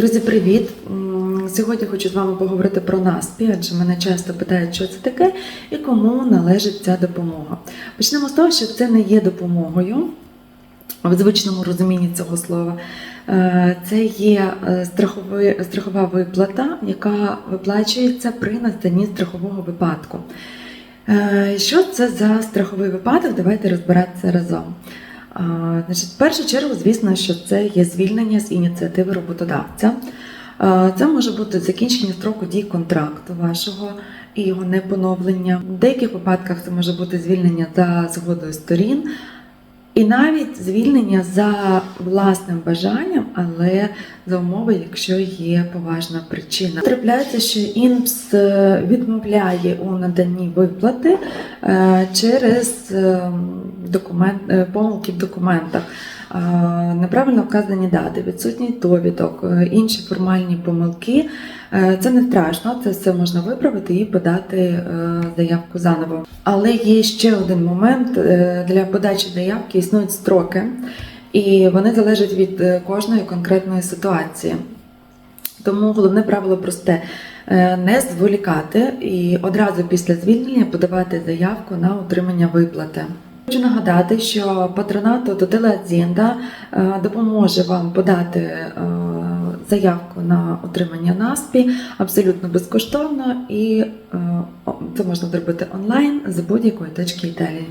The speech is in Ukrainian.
Друзі, привіт! Сьогодні хочу з вами поговорити про наспі, адже мене часто питають, що це таке і кому належить ця допомога. Почнемо з того, що це не є допомогою в звичному розумінні цього слова. Е, Це є е, страхова виплата, яка виплачується при настанні страхового випадку. Е, Що це за страховий випадок? Давайте розбиратися разом. Значить, першу чергу, звісно, що це є звільнення з ініціативи роботодавця. Це може бути закінчення строку дій контракту вашого і його непоновлення. В деяких випадках це може бути звільнення за згодою сторін, і навіть звільнення за власним бажанням, але за умови, якщо є поважна причина. Трапляється, що ІНПС е, відмовляє у наданні виплати через е, документ, е, помилки в документах. Е, Неправильно вказані дати, відсутній довідок, е, інші формальні помилки. Е, Це не страшно, це все можна виправити і подати е, заявку заново. Але є ще один момент е, для подачі заявки існують строки, і вони залежать від е, кожної конкретної ситуації. Тому головне правило просте: е, не зволікати і одразу після звільнення подавати заявку на отримання виплати. Хочу нагадати, що патронату Тотела Азієнда допоможе вам подати е, заявку на отримання наспі абсолютно безкоштовно, і е, це можна зробити онлайн з будь-якої точки Італії.